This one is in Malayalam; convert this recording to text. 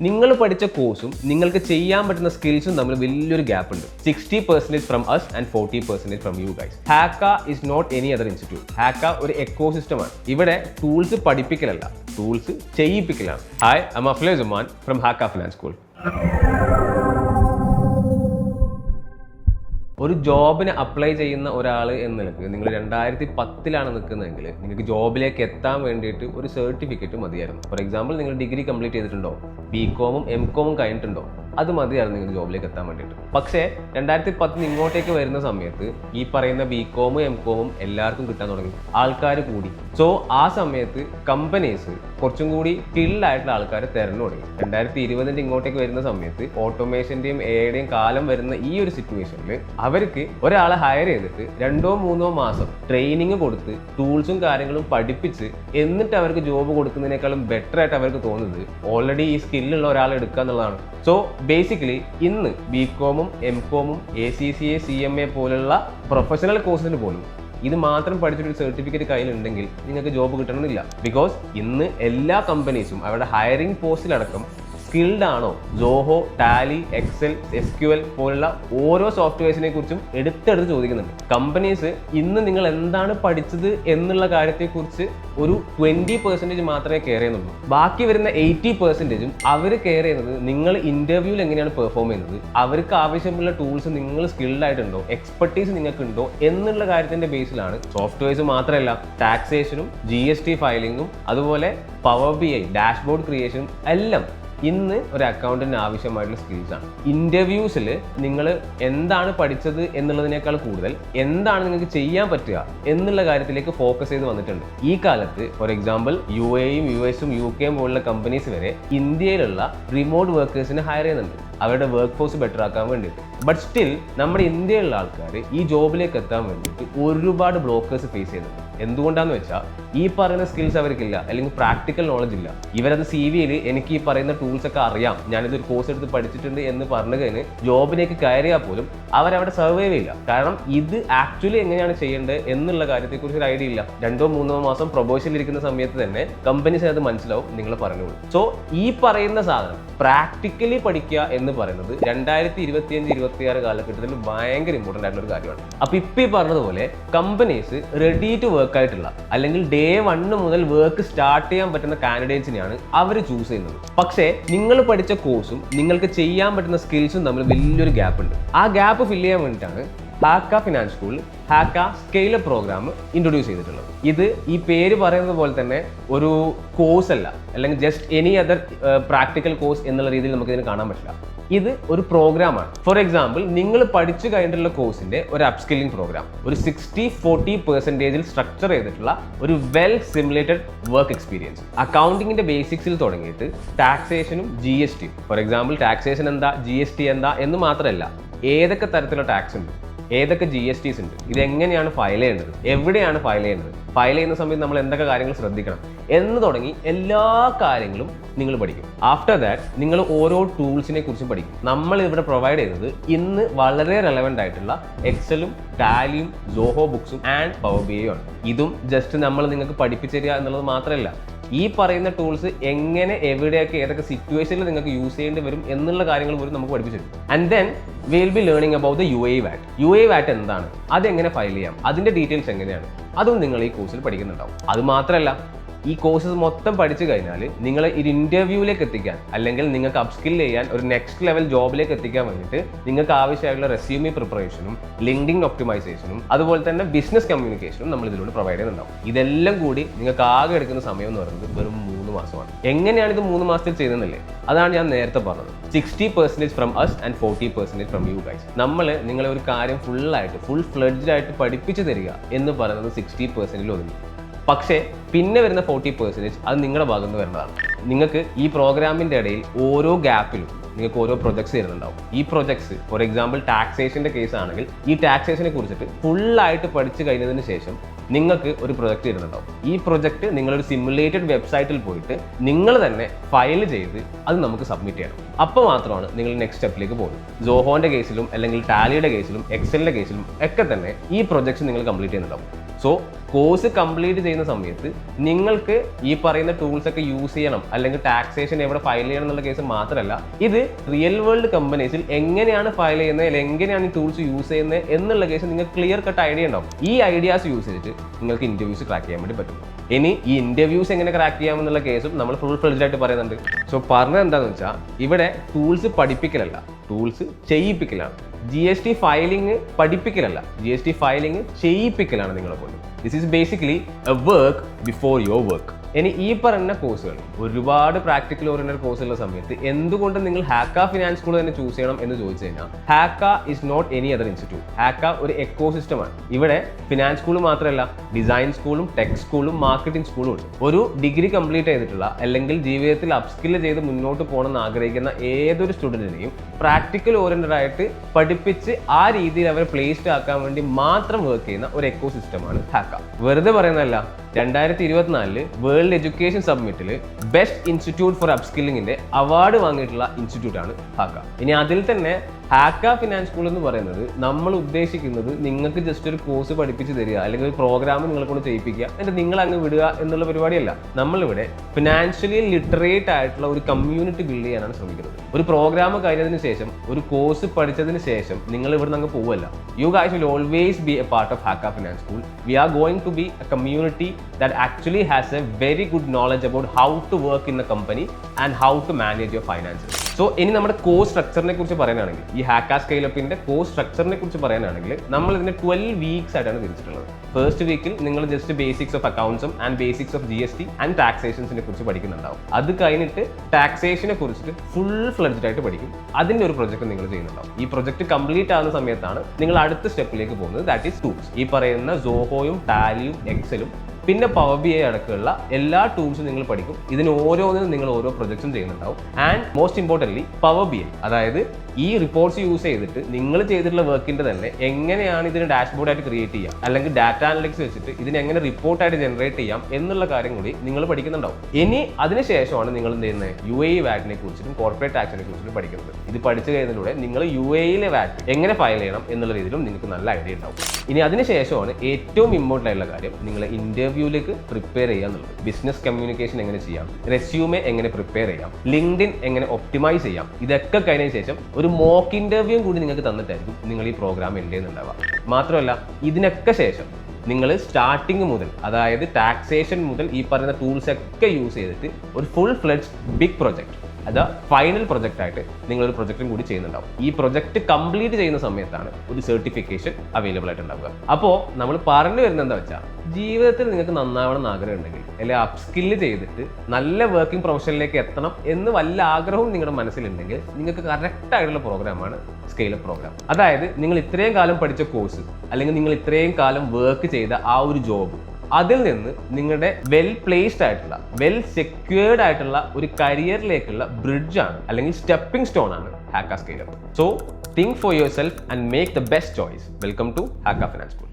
നിങ്ങൾ പഠിച്ച കോഴ്സും നിങ്ങൾക്ക് ചെയ്യാൻ പറ്റുന്ന സ്കിൽസും തമ്മിൽ വലിയൊരു ഗ്യാപ്പ് ഉണ്ട്. Sixty percentage from us and forty percentage from you guys Haaka is not any other institute Haaka ഒരു എക്കോ സിസ്റ്റമാണ് ഇവിടെ ടൂൾസ് പഠിപ്പിക്കലല്ല. Tools ചെയ്യിപ്പിക്കലാണ്. Hi I'm Afla Juman from Haaka finance school ഒരു ജോബിന് അപ്ലൈ ചെയ്യുന്ന ഒരാൾ എന്ന നിലയ്ക്ക് നിങ്ങൾ രണ്ടായിരത്തി പത്തിലാണ് നിൽക്കുന്നതെങ്കിൽ നിങ്ങൾക്ക് ജോബിലേക്ക് എത്താൻ വേണ്ടിയിട്ട് ഒരു സർട്ടിഫിക്കറ്റ് മതിയായിരുന്നു. ഫോർ എക്സാമ്പിൾ നിങ്ങൾ ഡിഗ്രി കംപ്ലീറ്റ് ചെയ്തിട്ടുണ്ടോ? ബി കോമും എം കോമും കഴിഞ്ഞിട്ടുണ്ടോ? അത് മതിയായിരുന്നു നിങ്ങൾ ജോബിലേക്ക് എത്താൻ വേണ്ടിയിട്ട്. പക്ഷേ രണ്ടായിരത്തി പത്തിന് ഇങ്ങോട്ടേക്ക് വരുന്ന സമയത്ത് ഈ പറയുന്ന ബി കോമും എം കോമും എല്ലാവർക്കും കിട്ടാൻ തുടങ്ങി. ആൾക്കാർ കൂടി. സോ ആ സമയത്ത് കമ്പനീസ് കുറച്ചും കൂടി സ്കിൽഡായിട്ടുള്ള ആൾക്കാരെ തിരഞ്ഞു തുടങ്ങി. രണ്ടായിരത്തി ഇരുപതിന്റെ ഇങ്ങോട്ടേക്ക് വരുന്ന സമയത്ത് ഓട്ടോമേഷന്റെയും എയുടെയും കാലം വരുന്ന ഈ ഒരു സിറ്റുവേഷനിൽ അവർക്ക് ഒരാളെ ഹയർ ചെയ്തിട്ട് രണ്ടോ മൂന്നോ മാസം ട്രെയിനിങ് കൊടുത്ത് ടൂൾസും കാര്യങ്ങളും പഠിപ്പിച്ച് എന്നിട്ട് അവർക്ക് ജോബ് കൊടുക്കുന്നതിനേക്കാളും ബെറ്റർ ആയിട്ട് അവർക്ക് തോന്നുന്നത് ഓൾറെഡി ഈ സ്കില്ലുള്ള ഒരാളെ എടുക്കുക എന്നുള്ളതാണ്. സോ ബേസിക്കലി ഇന്ന് ബി കോമും M കോമും A C C A C M A പോലുള്ള പ്രൊഫഷണൽ കോഴ്സിന് പോലും ഇത് മാത്രം പഠിച്ചിട്ടൊരു സർട്ടിഫിക്കറ്റ് കയ്യിലുണ്ടെങ്കിൽ നിങ്ങൾക്ക് ജോബ് കിട്ടണമെന്നില്ല. ബിക്കോസ് ഇന്ന് എല്ലാ കമ്പനീസും അവരുടെ ഹയറിംഗ് പോസ്റ്റിലടക്കം സ്കിൽഡ് ആണോ? Zoho Tally Excel S Q L പോലുള്ള ഓരോ സോഫ്റ്റ്വെയർസിനെ കുറിച്ചും എടുത്തെടുത്ത് ചോദിക്കുന്നുണ്ട്. കമ്പനീസ് ഇന്ന് നിങ്ങൾ എന്താണ് പഠിച്ചത് എന്നുള്ള കാര്യത്തെക്കുറിച്ച് ഒരു ട്വന്റി പെർസെന്റേജ് മാത്രമേ കെയർ ചെയ്യുന്നുള്ളൂ. ബാക്കി വരുന്ന എയ്റ്റി പെർസെന്റേജും അവർ കെയർ ചെയ്യുന്നത് നിങ്ങൾ ഇന്റർവ്യൂവിൽ എങ്ങനെയാണ് പെർഫോം ചെയ്യുന്നത്? അവർക്ക് ആവശ്യമുള്ള ടൂൾസ് നിങ്ങൾ സ്കിൽഡ് ആയിട്ടുണ്ടോ? എക്സ്പെർട്ടീസ് നിങ്ങൾക്കുണ്ടോ? എന്നുള്ള കാര്യത്തിന്റെ ബേസിലാണ് സോഫ്റ്റ്വെയർസ് മാത്രമല്ല ടാക്സേഷനും ജി എസ് ടി ഫയലിങ്ങും അതുപോലെ പവർ ബി ഐ ഡാഷ്ബോർഡ് ക്രിയേഷനും എല്ലാം ഇന്ന് ഒരു അക്കൗണ്ടിന് ആവശ്യമായിട്ടുള്ള സ്കിൽസ് ആണ്. ഇന്റർവ്യൂസിൽ നിങ്ങൾ എന്താണ് പഠിച്ചത് എന്നുള്ളതിനേക്കാൾ കൂടുതൽ എന്താണ് നിങ്ങൾക്ക് ചെയ്യാൻ പറ്റുക എന്നുള്ള കാര്യത്തിലേക്ക് ഫോക്കസ് ചെയ്ത് വന്നിട്ടുണ്ട്. ഈ കാലത്ത് ഫോർ എക്സാമ്പിൾ യു എയും യു എസും യു കെയും പോലുള്ള കമ്പനീസ് വരെ ഇന്ത്യയിലുള്ള റിമോട്ട് വർക്കേഴ്സിനെ ഹയർ ചെയ്യുന്നുണ്ട്. അവരുടെ വർക്ക് ഫോഴ്സ് ബെറ്റർ ആക്കാൻ വേണ്ടിയിട്ട്. ബട്ട് സ്റ്റിൽ നമ്മുടെ ഇന്ത്യയിലുള്ള ആൾക്കാർ ഈ ജോബിലേക്ക് എത്താൻ വേണ്ടിയിട്ട് ഒരുപാട് ബ്ലോക്കേഴ്സ് ഫേസ് ചെയ്യുന്നുണ്ട്. എന്തുകൊണ്ടാന്ന് വെച്ചാൽ ഈ പറയുന്ന സ്കിൽസ് അവർക്കില്ല അല്ലെങ്കിൽ പ്രാക്ടിക്കൽ നോളജ് ഇല്ല. ഇവരത് സി വിയിൽ എനിക്ക് ഈ പറയുന്ന ടൂൾസ് ഒക്കെ അറിയാം. ഞാനിതൊരു കോഴ്സ് എടുത്ത് പഠിച്ചിട്ടുണ്ട് എന്ന് പറഞ്ഞു കഴിഞ്ഞ് ജോബിലേക്ക് കയറിയാൽ പോലും അവരവിടെ സർവൈവ് ചെയ്യില്ല. കാരണം ഇത് ആക്ച്വലി എങ്ങനെയാണ് ചെയ്യേണ്ടത് എന്നുള്ള കാര്യത്തെക്കുറിച്ച് ഒരു ഐഡിയ ഇല്ല. രണ്ടോ മൂന്നോ മാസം പ്രൊബോഷനിൽ ഇരിക്കുന്ന സമയത്ത് തന്നെ കമ്പനീസ് അത് മനസ്സിലാവും നിങ്ങൾ പറഞ്ഞോളൂ. സോ ഈ പറയുന്ന സാധനം പ്രാക്ടിക്കലി പഠിക്കുക എന്ന് പറയുന്നത് രണ്ടായിരത്തി ഇരുപത്തി അഞ്ച് ഇരുപത്തി ആറ് കാലഘട്ടത്തിൽ ഭയങ്കര ഇമ്പോർട്ടന്റ് ആയിട്ടുള്ള ഒരു കാര്യമാണ്. അപ്പൊ ഇപ്പൊ ഈ പറഞ്ഞതുപോലെ കമ്പനീസ് റെഡി ടു വർക്ക് ആയിട്ടുള്ള അല്ലെങ്കിൽ ഡേ വണ്ണ് മുതൽ വർക്ക് സ്റ്റാർട്ട് ചെയ്യാൻ പറ്റുന്ന കാൻഡിഡേറ്റ്സിനെയാണ് അവർ ചൂസ് ചെയ്യുന്നത്. പക്ഷേ നിങ്ങൾ പഠിച്ച കോഴ്സും നിങ്ങൾക്ക് ചെയ്യാൻ പറ്റുന്ന സ്കിൽസും തമ്മിൽ വലിയൊരു ഗ്യാപ്പ് ഉണ്ട്. ആ ഗ്യാപ്പ് ഫില്ല് ചെയ്യാൻ വേണ്ടിയിട്ടാണ് Haaka finance school Haaka scaler program introduce ചെയ്തിട്ടുള്ളത്. ഇത് ഈ പേര് പറയുന്നത് പോലെ തന്നെ ഒരു കോഴ്സ് അല്ല. അല്ലെങ്കിൽ just any other practical course എന്നുള്ള രീതിയിൽ നമുക്ക് ഇതിന് കാണാൻ പറ്റില്ല. ഇത് ഒരു പ്രോഗ്രാമാണ് ഫോർ എക്സാമ്പിൾ നിങ്ങൾ പഠിച്ചു കഴിഞ്ഞിട്ടുള്ള കോഴ്സിന്റെ ഒരു അപ്സ്കില്ലിംഗ് പ്രോഗ്രാം ഒരു സിക്സ്റ്റി ഫോർട്ടി പെർസെന്റേജിൽ സ്ട്രക്ചർ ചെയ്തിട്ടുള്ള ഒരു വെൽ സിമുലേറ്റഡ് വർക്ക് എക്സ്പീരിയൻസ് അക്കൗണ്ടിങ്ങിന്റെ ബേസിക്സിൽ തുടങ്ങിയിട്ട് ടാക്സേഷനും ജി എസ് ടിയും ഫോർ എക്സാമ്പിൾ ടാക്സേഷൻ എന്താ ജി എസ് ടി എന്താ എന്ന് മാത്രമല്ല ഏതൊക്കെ തരത്തിലുള്ള ടാക്സ് ഉണ്ട്? ഏതൊക്കെ ജി എസ് ടിസ് ഉണ്ട് ഇത് എങ്ങനെയാണ് ഫയൽ ചെയ്യേണ്ടത് എവിടെയാണ് ഫയൽ ചെയ്യേണ്ടത് ഫയൽ ചെയ്യുന്ന സമയത്ത് നമ്മൾ എന്തൊക്കെ കാര്യങ്ങൾ ശ്രദ്ധിക്കണം എന്ന് തുടങ്ങി എല്ലാ കാര്യങ്ങളും നിങ്ങൾ പഠിക്കും. ആഫ്റ്റർ ദാറ്റ് നിങ്ങൾ ഓരോ ടൂൾസിനെ കുറിച്ച് പഠിക്കും. നമ്മൾ ഇവിടെ പ്രൊവൈഡ് ചെയ്തത് ഇന്ന് വളരെ റെലവെന്റ് ആയിട്ടുള്ള എക്സലും ടാലിയും ജോഹോ ബുക്സും ആൻഡ് പവർ ബി ആണ്. ഇതും ജസ്റ്റ് നമ്മൾ നിങ്ങൾക്ക് പഠിപ്പിച്ചു തരിക എന്നുള്ളത് മാത്രമല്ല ഈ പറയുന്ന ടൂൾസ് എങ്ങനെ എവിടെയൊക്കെ ഏതൊക്കെ സിറ്റുവേഷനിൽ നിങ്ങൾക്ക് യൂസ് ചെയ്യേണ്ടി വരും എന്നുള്ള കാര്യങ്ങൾ പോലും നമുക്ക് പഠിപ്പിച്ചു and then will be learning about the U A VAT U A VAT എന്താണ്? അതെങ്ങനെ ഫയൽ ചെയ്യാം? അതിന്റെ ഡീറ്റെയിൽസ് എങ്ങനെയാണ്? അതും നിങ്ങൾ ഈ കോഴ്സിൽ പഠിക്കുന്നുണ്ടാവും. അത് മാത്രമല്ല ഈ കോഴ്സസ് മൊത്തം പഠിച്ചു കഴിഞ്ഞാൽ നിങ്ങളെ ഒരു ഇന്റർവ്യൂവിലേക്ക് എത്തിക്കാൻ അല്ലെങ്കിൽ നിങ്ങൾക്ക് അപ്സ്കിൽ ചെയ്യാൻ ഒരു നെക്സ്റ്റ് ലെവൽ ജോബിലേക്ക് എത്തിക്കാൻ വേണ്ടിയിട്ട് നിങ്ങൾക്ക് ആവശ്യമായിട്ടുള്ള റെസ്യൂമി പ്രിപ്പറേഷനും ലിങ്കിങ് ഒപ്റ്റിമൈസേഷനും അതുപോലെ തന്നെ ബിസിനസ് കമ്മ്യൂണിക്കേഷനും നമ്മൾ ഇതിലൂടെ പ്രൊവൈഡ് ചെയ്യുന്നുണ്ടാവും. ഇതെല്ലാം കൂടി നിങ്ങൾക്ക് ആകെ എടുക്കുന്ന സമയം എന്ന് പറയുന്നത് വെറും മൂന്ന് മാസമാണ്. എങ്ങനെയാണ് ഇത് മൂന്ന് മാസത്തിൽ ചെയ്യുന്നതല്ലേ? അതാണ് ഞാൻ നേരത്തെ പറഞ്ഞത്. Sixty percentage from us and forty percentage from you guys നമ്മൾ നിങ്ങളെ ഒരു കാര്യം ഫുള്ളായിട്ട് ഫുൾ ഫ്ലഡ്ജ് ആയിട്ട് പഠിപ്പിച്ചു തരിക എന്ന് പറയുന്നത് സിക്സ്റ്റി പെർസെന്റിൽ ഒതുങ്ങി. പക്ഷേ പിന്നെ വരുന്ന ഫോർട്ടി പെർസെന്റേജ് അത് നിങ്ങളുടെ ഭാഗത്ത് നിന്ന് വരുന്നതാണ്. നിങ്ങൾക്ക് ഈ പ്രോഗ്രാമിന്റെ ഇടയിൽ ഓരോ ഗ്യാപ്പിലും നിങ്ങൾക്ക് ഓരോ പ്രൊജക്ട്സ് വരുന്നുണ്ടാവും. ഈ പ്രൊജക്ട്സ് ഫോർ എക്സാമ്പിൾ ടാക്സേഷന്റെ കേസ് ആണെങ്കിൽ ഈ ടാക്സേഷനെ കുറിച്ചിട്ട് ഫുള്ളായിട്ട് പഠിച്ചു കഴിഞ്ഞതിന് ശേഷം നിങ്ങൾക്ക് ഒരു പ്രൊജക്റ്റ് വരുന്നുണ്ടാവും. ഈ പ്രൊജക്ട് നിങ്ങളൊരു സിമുലേറ്റഡ് വെബ്സൈറ്റിൽ പോയിട്ട് നിങ്ങൾ തന്നെ ഫയൽ ചെയ്ത് അത് നമുക്ക് സബ്മിറ്റ് ചെയ്യണം. അപ്പോൾ മാത്രമാണ് നിങ്ങൾ നെക്സ്റ്റ് സ്റ്റെപ്പിലേക്ക് പോകുന്നത്. സോഹോന്റെ കേസിലും അല്ലെങ്കിൽ ടാലിയുടെ കേസിലും എക്സലിന്റെ കേസിലും ഒക്കെ തന്നെ ഈ പ്രൊജക്ട്സ് നിങ്ങൾ കംപ്ലീറ്റ് ചെയ്യുന്നുണ്ടാവും. സോ കോഴ്സ് കംപ്ലീറ്റ് ചെയ്യുന്ന സമയത്ത് നിങ്ങൾക്ക് ഈ പറയുന്ന ടൂൾസ് ഒക്കെ യൂസ് ചെയ്യണം അല്ലെങ്കിൽ ടാക്സേഷൻ എവിടെ ഫയൽ ചെയ്യണം എന്നുള്ള കേസ് മാത്രമല്ല ഇത് റിയൽ വേൾഡ് കമ്പനീസിൽ എങ്ങനെയാണ് ഫയൽ ചെയ്യുന്നത് അല്ലെങ്കിൽ എങ്ങനെയാണ് ഈ ടൂൾസ് യൂസ് ചെയ്യുന്നത് എന്നുള്ള കേസ് നിങ്ങൾക്ക് ക്ലിയർ കട്ട് ഐഡിയ ഉണ്ടാവും. ഈ ഐഡിയാസ് യൂസ് ചെയ്തിട്ട് നിങ്ങൾക്ക് ഇന്റർവ്യൂസ് ക്രാക്ക് ചെയ്യാൻ വേണ്ടി പറ്റും. ഇനി ഈ ഇന്റർവ്യൂസ് എങ്ങനെ ക്രാക്ക് ചെയ്യാമെന്നുള്ള കേസും നമ്മൾ ഫുൾ ഫ്ലെഡ്ജ് ആയിട്ട് പറയുന്നുണ്ട്. സോ പറഞ്ഞത് എന്താണെന്ന് വെച്ചാൽ ഇവിടെ ടൂൾസ് പഠിപ്പിക്കലല്ല ടൂൾസ് ചെയ്യിപ്പിക്കലാണ്. ജി എസ് ടി ഫയലിംഗ് പഠിപ്പിക്കലല്ല. ജി എസ് ടി ഫയലിംഗ് ചെയ്യിപ്പിക്കലാണ് നിങ്ങളെ കൊണ്ട്. This is basically a work before your work ഇനി ഈ പറഞ്ഞ കോഴ്സുകൾ ഒരുപാട് പ്രാക്ടിക്കൽ ഓറിയന്റഡ് കോഴ്സുള്ള സമയത്ത് എന്തുകൊണ്ട് നിങ്ങൾ ഹാക്ക ഫിനാൻസ് സ്കൂൾ തന്നെ ചൂസ് ചെയ്യണം എന്ന് ചോദിച്ചു കഴിഞ്ഞാൽ Haaka is not any other institute Haaka ഒരു എക്കോ സിസ്റ്റമാണ് ഇവിടെ ഫിനാൻസ് സ്കൂൾ മാത്രമല്ല ഡിസൈൻ സ്കൂളും ടെക് സ്കൂളും മാർക്കറ്റിംഗ് സ്കൂളും ഉണ്ട്. ഒരു ഡിഗ്രി കംപ്ലീറ്റ് ചെയ്തിട്ടുള്ള അല്ലെങ്കിൽ ജീവിതത്തിൽ അപ്സ്കിൽ ചെയ്ത് മുന്നോട്ട് പോകണമെന്ന് ആഗ്രഹിക്കുന്ന ഏതൊരു സ്റ്റുഡന്റിനെയും പ്രാക്ടിക്കൽ ഓറിയന്റഡ് ആയിട്ട് പഠിപ്പിച്ച് ആ രീതിയിൽ അവരെ പ്ലേസ്ഡ് ആക്കാൻ വേണ്ടി മാത്രം വർക്ക് ചെയ്യുന്ന ഒരു എക്കോ സിസ്റ്റമാണ് ഹാക്ക വെറുതെ പറയുന്നതല്ല രണ്ടായിരത്തി ഇരുപത്തിനാലിൽ വേൾഡ് എഡ്യൂക്കേഷൻ സബ്മിറ്റിൽ ബെസ്റ്റ് ഇൻസ്റ്റിറ്റ്യൂട്ട് ഫോർ അപ്സ്കില്ലിങ്ങിന്റെ അവാർഡ് വാങ്ങിയിട്ടുള്ള ഇൻസ്റ്റിറ്റ്യൂട്ടാണ് ഹാക്ക. ഇനി അതിൽ തന്നെ ഹാക്ക ഫിനാൻസ് സ്കൂൾ എന്ന് പറയുന്നത് നമ്മൾ ഉദ്ദേശിക്കുന്നത് നിങ്ങൾക്ക് ജസ്റ്റ് ഒരു കോഴ്സ് പഠിപ്പിച്ച് തരിക അല്ലെങ്കിൽ ഒരു പ്രോഗ്രാം നിങ്ങളെ കൊണ്ട് ചെയ്യിപ്പിക്കുക എന്നിട്ട് നിങ്ങൾ അങ്ങ് വിടുക എന്നുള്ള പരിപാടിയല്ല. നമ്മളിവിടെ ഫിനാൻഷ്യലി ലിറ്ററേറ്റ് ആയിട്ടുള്ള ഒരു കമ്മ്യൂണിറ്റി ബിൽഡ് ചെയ്യാനാണ് ശ്രമിക്കുന്നത്. ഒരു പ്രോഗ്രാം കഴിഞ്ഞതിന് ശേഷം ഒരു കോഴ്സ് പഠിച്ചതിന് ശേഷം നിങ്ങൾ ഇവിടെ നിന്ന് പോവല്ല. You guys will always be a part of Haaka finance school we are going to be a community that actually has a very good knowledge about how to work in a company and how to manage your finances so ഇനി നമ്മുടെ കോഴ്സ് സ്ട്രക്ചറിനെ കുറിച്ച് പറയാനാണെങ്കിൽ ഈ ഹാക്ക സ്കെയിലപ്പിന്റെ കോ സ്ട്രക്ചറിനെ കുറിച്ച് പറയാനാണെങ്കിൽ നമ്മൾ ഇതിനെ ട്വൽവ് വീക്സ് ആയിട്ടാണ് തിരിച്ചിട്ടുള്ളത്. ഫസ്റ്റ് വീക്കിൽ നിങ്ങൾ just basics of അക്കൗണ്ട്സും and basics of G S T and ടാക്സേഷൻസിനെ കുറിച്ച് പഠിക്കുന്നുണ്ടാവും. അത് കഴിഞ്ഞിട്ട് ടാക്സേഷനെ കുറിച്ചിട്ട് ഫുൾ ഫ്ലഡ്ജഡ് ആയിട്ട് പഠിക്കും. അതിന്റെ ഒരു പ്രൊജക്ട് നിങ്ങൾ ചെയ്യുന്നുണ്ടാവും. ഈ പ്രൊജക്ട് കംപ്ലീറ്റ് ആവുന്ന സമയത്താണ് നിങ്ങൾ അടുത്ത സ്റ്റെപ്പിലേക്ക് പോകുന്നത്. ദാറ്റ് ഈസ് ടൂൾസ് ഈ പറയുന്ന സോഹോയും ടാലിയും എക്സലും പിന്നെ പവർ ബി ഐ അടക്കമുള്ള എല്ലാ ടൂൾസും നിങ്ങൾ പഠിക്കും. ഇതിന് ഓരോന്നിനും നിങ്ങൾ ഓരോ പ്രൊജക്ട്സും ചെയ്യുന്നുണ്ടാവും. And most importantly power B I അതായത് ഈ റിപ്പോർട്ട്സ് യൂസ് ചെയ്തിട്ട് നിങ്ങൾ ചെയ്തിട്ടുള്ള വർക്കിന്റെ തന്നെ എങ്ങനെയാണ് ഇതിന് ഡാഷ്ബോർഡ് ആയിട്ട് ക്രിയേറ്റ് ചെയ്യാം? അല്ലെങ്കിൽ ഡാറ്റ അനലിറ്റിക്സ് വെച്ചിട്ട് ഇതിനെ എങ്ങനെ റിപ്പോർട്ടായിട്ട് ജനറേറ്റ് ചെയ്യാം എന്നുള്ള കാര്യം കൂടി നിങ്ങൾ പഠിക്കുന്നുണ്ടാവും. ഇനി അതിനുശേഷമാണ് നിങ്ങൾ എന്ത് ചെയ്യുന്നത് യു എ വാറ്റിനെ കുറിച്ചിട്ടും കോർപ്പറേറ്റ് ടാക്സിനെ കുറിച്ചിട്ടും പഠിക്കുന്നത്. ഇത് പഠിച്ചു കഴിഞ്ഞതിലൂടെ നിങ്ങൾ യു എയിലെ വാറ്റ് എങ്ങനെ ഫയൽ ചെയ്യണം എന്നുള്ള രീതിയിലും നിങ്ങൾക്ക് നല്ല ഐഡിയ ഉണ്ടാവും. ഇനി അതിനുശേഷമാണ് ഏറ്റവും ഇമ്പോർട്ടന്റ് ആയിട്ടുള്ള കാര്യം നിങ്ങൾ ഇന്റർവ്യൂവിലേക്ക് പ്രിപ്പയർ ചെയ്യുക എന്നുള്ളത്. ബിസിനസ് കമ്മ്യൂണിക്കേഷൻ എങ്ങനെ ചെയ്യാം? റെസ്യൂമെ എങ്ങനെ പ്രിപ്പയർ ചെയ്യാം? ലിങ്ക്ഡിൻ എങ്ങനെ ഒപ്റ്റിമൈസ് ചെയ്യാം? ഇതൊക്കെ കഴിഞ്ഞതിന് ശേഷം ഒരു മോക്ക് ഇന്റർവ്യൂ കൂടി നിങ്ങൾക്ക് തന്നിട്ടായിരിക്കും നിങ്ങൾ ഈ പ്രോഗ്രാം എന്റെ ഉണ്ടാവുക മാത്രമല്ല ഇതിനൊക്കെ ശേഷം നിങ്ങൾ സ്റ്റാർട്ടിങ് മുതൽ അതായത് ടാക്സേഷൻ മുതൽ ഈ പറയുന്ന ടൂൾസ് ഒക്കെ യൂസ് ചെയ്തിട്ട് ഒരു ഫുൾ ഫ്ലെഡ്ജ് ബിഗ് പ്രൊജക്ട് അത് ഫൈനൽ പ്രൊജക്റ്റ് ആയിട്ട് നിങ്ങൾ ഒരു പ്രൊജക്റ്റും കൂടി ചെയ്യുന്നുണ്ടാവും. ഈ പ്രൊജക്റ്റ് കംപ്ലീറ്റ് ചെയ്യുന്ന സമയത്താണ് ഒരു സർട്ടിഫിക്കേഷൻ അവൈലബിൾ ആയിട്ട് ഉണ്ടാവുക അപ്പോൾ നമ്മൾ പറഞ്ഞു വരുന്നത് എന്താ വെച്ചാൽ ജീവിതത്തിൽ നിങ്ങൾക്ക് നന്നാവണം എന്ന് ആഗ്രഹം ഉണ്ടെങ്കിൽ അല്ലെങ്കിൽ അപ്സ്കില്ല് ചെയ്തിട്ട് നല്ല വർക്കിംഗ് പ്രൊഫഷനിലേക്ക് എത്തണം എന്ന് വല്ല ആഗ്രഹവും നിങ്ങളുടെ മനസ്സിലുണ്ടെങ്കിൽ നിങ്ങൾക്ക് കറക്റ്റ് ആയിട്ടുള്ള പ്രോഗ്രാമാണ് സ്കെയിലപ്പ് പ്രോഗ്രാം അതായത് നിങ്ങൾ ഇത്രയും കാലം പഠിച്ച കോഴ്സ് അല്ലെങ്കിൽ നിങ്ങൾ ഇത്രയും കാലം വർക്ക് ചെയ്ത ആ ഒരു ജോബ് അതിൽ നിന്ന് നിങ്ങളുടെ വെൽ പ്ലേസ്ഡ് ആയിട്ടുള്ള വെൽ സെക്യൂർഡ് ആയിട്ടുള്ള ഒരു കരിയറിലേക്കുള്ള ബ്രിഡ്ജ് ആണ് അല്ലെങ്കിൽ സ്റ്റെപ്പിംഗ് സ്റ്റോൺ ആണ് Haaka scale up so think for yourself and make the best choice welcome to Haaka finance school